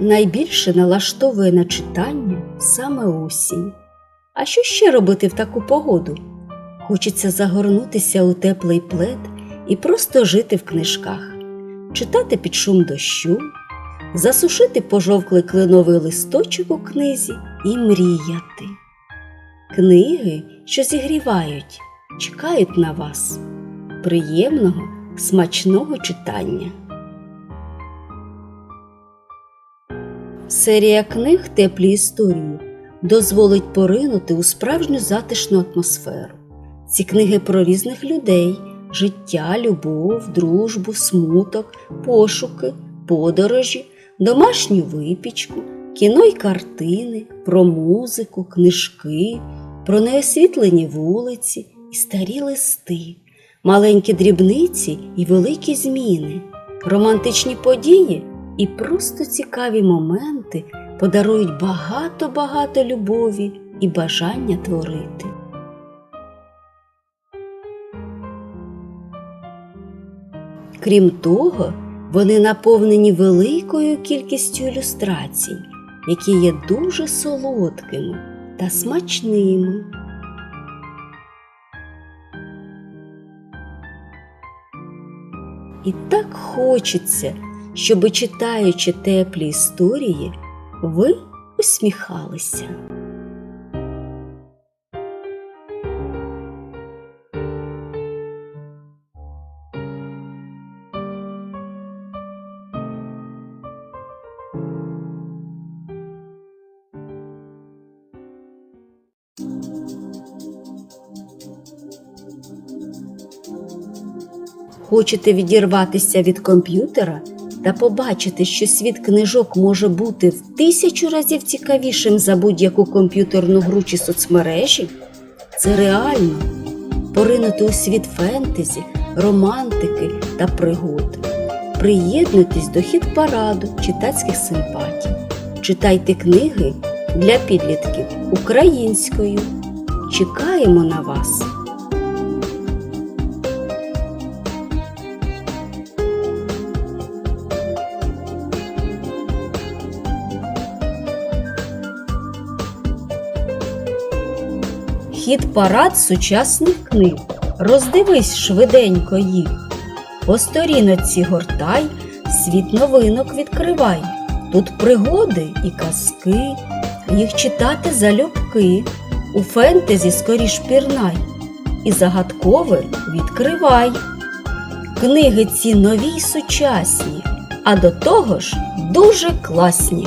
найбільше налаштовує на читання саме осінь. А що ще робити в таку погоду? Хочеться загорнутися у теплий плед і просто жити в книжках, читати під шум дощу, засушити пожовклий кленовий листочок у книзі і мріяти. Книги, що зігрівають, чекають на вас. Приємного, смачного читання. Серія книг Теплі історії дозволить поринути у справжню затишну атмосферу. Ці книги про різних людей, життя, любов, дружбу, смуток, пошуки, подорожі, домашню випічку, кіно й картини, про музику, книжки, про неосвітлені вулиці і старі листи, маленькі дрібниці і великі зміни, романтичні події і просто цікаві моменти подарують багато-багато любові і бажання творити. Крім того, вони наповнені великою кількістю ілюстрацій, які є дуже солодкими та смачними. І так хочеться, щоби читаючи теплі історії, ви усміхалися. Хочете відірватися від комп'ютера та побачити, що світ книжок може бути в тисячу разів цікавішим за будь-яку комп'ютерну гру чи соцмережі? Це реально поринути у світ фентезі, романтики та пригод. Приєднуйтесь до хіт параду читацьких симпатій. Читайте книги для підлітків українською. Чекаємо на вас! Хід парад сучасних книг. Роздивись швиденько їх. По сторіночці гортай, світ новинок відкривай. Тут пригоди і казки, їх читати залюбки. У фентезі скоріш пірнай, і загадкове відкривай. Книги ці нові й сучасні, а до того ж дуже класні.